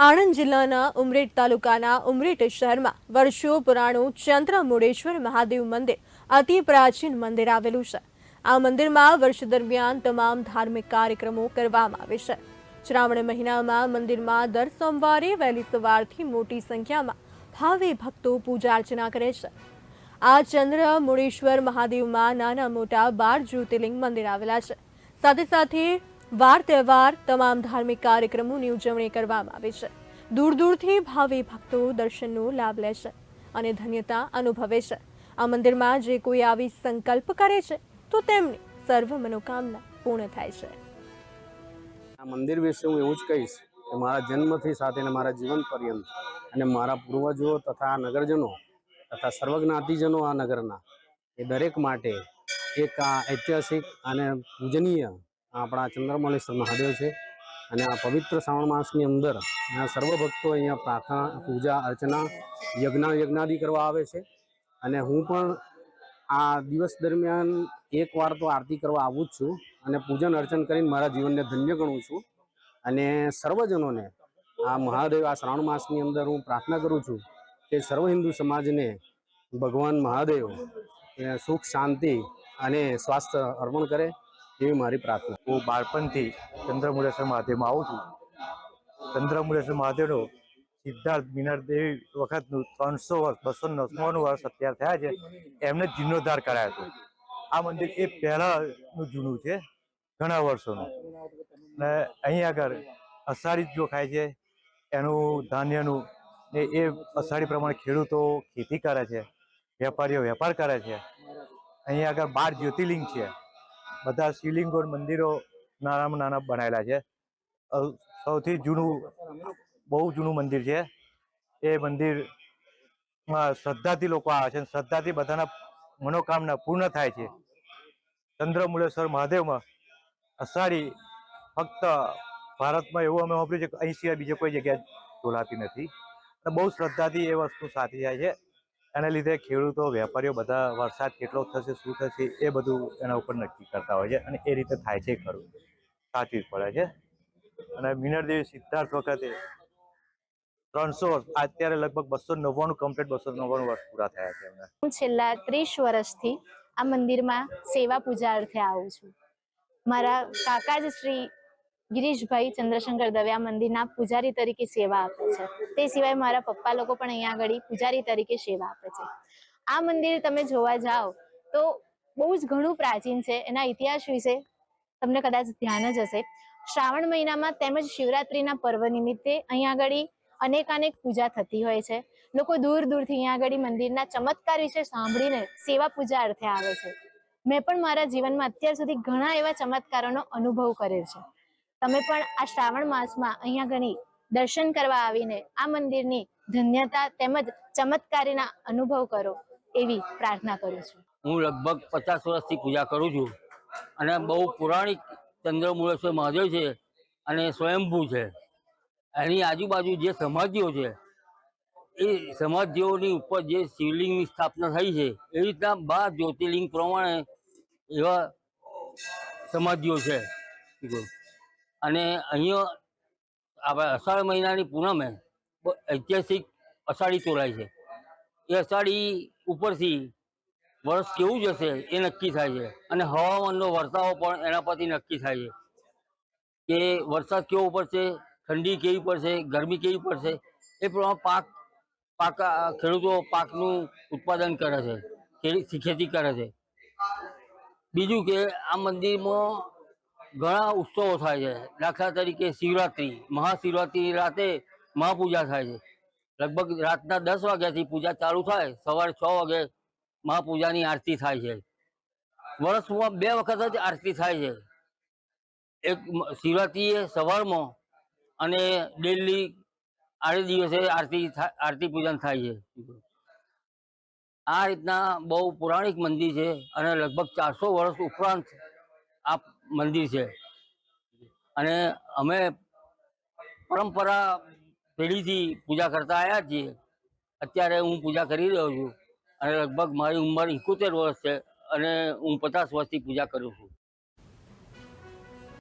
આણંદ જિલ્લાના ઉમરેઠ તાલુકાના ઉમરેઠ શહેરમાં વર્ષો પુરાણું ચંદ્ર મુડેશ્વર મહાદેવ મંદિર અતિ પ્રાચીન મંદિર આવેલું છે. આ મંદિરમાં વર્ષ દરમિયાન તમામ ધાર્મિક કાર્યક્રમો કરવામાં આવે છે. શ્રાવણ મહિનામાં મંદિરમાં દર સોમવારે વહેલી સવારથી મોટી સંખ્યામાં ભાવે ભક્તો પૂજા અર્ચના કરે છે. આ ચંદ્ર મુડેશ્વર મહાદેવમાં નાના મોટા બાર જ્યોતિર્લિંગ મંદિર આવેલા છે. સાથે સાથે વાર તહેવાર, તમામ ધાર્મિક કાર્યક્રમોની ઉજવણી કરવામાં આવે છે. દૂર દૂરથી ભાવિ ભક્તો દર્શનનો લાભ લે છે અને ધન્યતા અનુભવે છે. આ મંદિરમાં જે કોઈ આવી સંકલ્પ કરે છે, તો તેમની સર્વ મનોકામના પૂર્ણ થાય છે. આ મંદિર વિશે હું એવું જ કહીશ કે મારા જન્મથી સાથે મારા જીવન પર્યંત અને મારા પૂર્વજો તથા નગરજનો તથા સર્વજ્ઞાતિજનો આ નગરના એ દરેક માટે એક આ ઐતિહાસિક અને પૂજનીય આપણા ચંદ્રમૌલેશ્વર મહાદેવ છે. અને આ પવિત્ર શ્રાવણ માસની અંદર સર્વ ભક્તો અહીંયા પ્રાર્થના, પૂજા, અર્ચના, યજ્ઞ, યજ્ઞાદિ કરવા આવે છે. અને હું પણ આ દિવસ દરમિયાન એકવાર તો આરતી કરવા આવું જ છું અને પૂજન અર્ચન કરીને મારા જીવનને ધન્ય ગણું છું. અને સર્વજનોને આ મહાદેવ આ શ્રાવણ માસની અંદર હું પ્રાર્થના કરું છું કે સર્વ હિન્દુ સમાજને ભગવાન મહાદેવ સુખ, શાંતિ અને સ્વાસ્થ્ય અર્પણ કરે. એવી મારી પ્રાર્થના હું બાળપણથી ચંદ્રમુળેશ્વર મહાદેવમાં આવું છું. ચંદ્રમુળેશ્વર મહાદેવનો સિદ્ધાર્થ મિનાર દેવી વખતનું ત્રણસો વર્ષ બસો નવ્વાણું વર્ષ અત્યારે થયા છે. એમને જીર્ણોદ્ધાર કરાયો હતો. આ મંદિર એ પહેલાંનું જૂનું છે, ઘણા વર્ષોનું. ને અહીં આગળ અષાઢી જો ખાય છે, એનું ધાન્યનું ને એ અષાઢી પ્રમાણે ખેડૂતો ખેતી કરે છે, વેપારીઓ વેપાર કરે છે. અહીં આગળ બાર જ્યોતિર્લિંગ છે. બધા શિવલિંગો મંદિરો નાનામાં નાના બનાવેલા છે. સૌથી જૂનું, બહુ જૂનું મંદિર છે. એ મંદિરમાં શ્રદ્ધાથી લોકો આવે છે શ્રદ્ધાથી બધાના મનોકામના પૂર્ણ થાય છે. ચંદ્રમુલેશ્વર મહાદેવમાં અષાઢી ફક્ત ભારતમાં એવું અમે વાપર્યું છે કે અહીં સિવાય બીજે કોઈ જગ્યાએ બોલાતી નથી. બહુ શ્રદ્ધાથી એ વસ્તુ સાચી જાય છે. એના લીધે ખેડૂતો, વેપારીઓ બધા વરસાદ કેટલો થશે, શું થશે એ બધું એના ઉપર નક્કી કરતા હોય છે અને એ રીતે થાય છે ખરું. સાચવી જ પડે છે. અને મિનરદેવી સિદ્ધાર્થ વખતે ત્રણસો અત્યારે લગભગ બસો નવ્વાણું કમ્પ્લીટ બસો નવ્વાણું વર્ષ પૂરા થયા છે એમને. હું છેલ્લા ત્રીસ વર્ષથી આ મંદિરમાં સેવા પૂજા અર્થે આવું છું. મારા કાકા જ શ્રી ગિરીશભાઈ ચંદ્રશંકર દવ્યા મંદિરના પૂજારી તરીકે સેવા આપે છે. તે સિવાય મારા પપ્પા લોકો પણ અહીંયા આગળ પૂજારી તરીકે સેવા આપે છે. આ મંદિર તમે જોવા જાઓ તો બહુ જ ઘણું પ્રાચીન છે. એના ઇતિહાસ વિશે તમને કદાચ ધ્યાન જ હશે. શ્રાવણ મહિનામાં તેમજ શિવરાત્રીના પર્વ નિમિત્તે અહીંયા આગળ અનેકાનેક પૂજા થતી હોય છે. લોકો દૂર દૂરથી અહીંયા આગળ મંદિરના ચમત્કાર વિશે સાંભળીને સેવા પૂજા અર્થે આવે છે. મેં પણ મારા જીવનમાં અત્યાર સુધી ઘણા એવા ચમત્કારોનો અનુભવ કર્યો છે. તમે પણ આ શ્રાવણ માસમાં અહીંયા ઘણી દર્શન કરવા આવીને આ મંદિરની ધન્યતા તેમજ ચમત્કારીના અનુભવ કરો એવી પ્રાર્થના કરું છું. હું લગભગ પચાસ વર્ષથી પૂજા કરું છું અને બહુ પુરાણિક ચંદ્રમુળેશ્વર મહાદેવ છે અને સ્વયંભૂ છે. એની આજુબાજુ જે સમાધિઓ છે, એ સમાધિઓની ઉપર જે શિવલિંગની સ્થાપના થઈ છે, એ રીતના બાર જ્યોતિર્લિંગ પ્રમાણે એવા સમાધિઓ છે. અને અહીંયા આપણે અષાઢ મહિનાની પૂનમે ઐતિહાસિક અષાઢી તોલાય છે. એ અષાઢી ઉપરથી વર્ષ કેવું જશે એ નક્કી થાય છે. અને હવામાનનો વર્તાવો પણ એના પરથી નક્કી થાય છે. કે વરસાદ કેવો પડશે, ઠંડી કેવી પડશે, ગરમી કેવી પડશે, એ પ્રમાણે પાક પાક ખેડૂતો પાકનું ઉત્પાદન કરે છે. ખેતી કરે છે. બીજું કે આ મંદિરમાં ઘણા ઉત્સવો થાય છે. દાખલા તરીકે શિવરાત્રિ, મહાશિવરાત્રિ રાતે મહાપૂજા થાય છે. લગભગ રાતના દસ વાગ્યાથી પૂજા ચાલુ થાય, સવારે છ વાગે મહાપૂજાની આરતી થાય છે. વર્ષમાં બે વખત જ આરતી થાય છે. એક શિવરાત્રિએ સવારમાં અને ડેલી આડે દિવસે આરતી આરતી પૂજન થાય છે. આ રીતના બહુ પૌરાણિક મંદિર છે અને લગભગ ચારસો વર્ષ ઉપરાંત આ મંદિર છે. અને અમે પરંપરા પેઢીથી પૂજા કરતા આવ્યા છીએ. અત્યારે હું પૂજા કરી રહ્યો છું અને લગભગ મારી ઉંમર એકોતેર વર્ષ છે અને હું પચાસ વર્ષથી પૂજા કરું છું.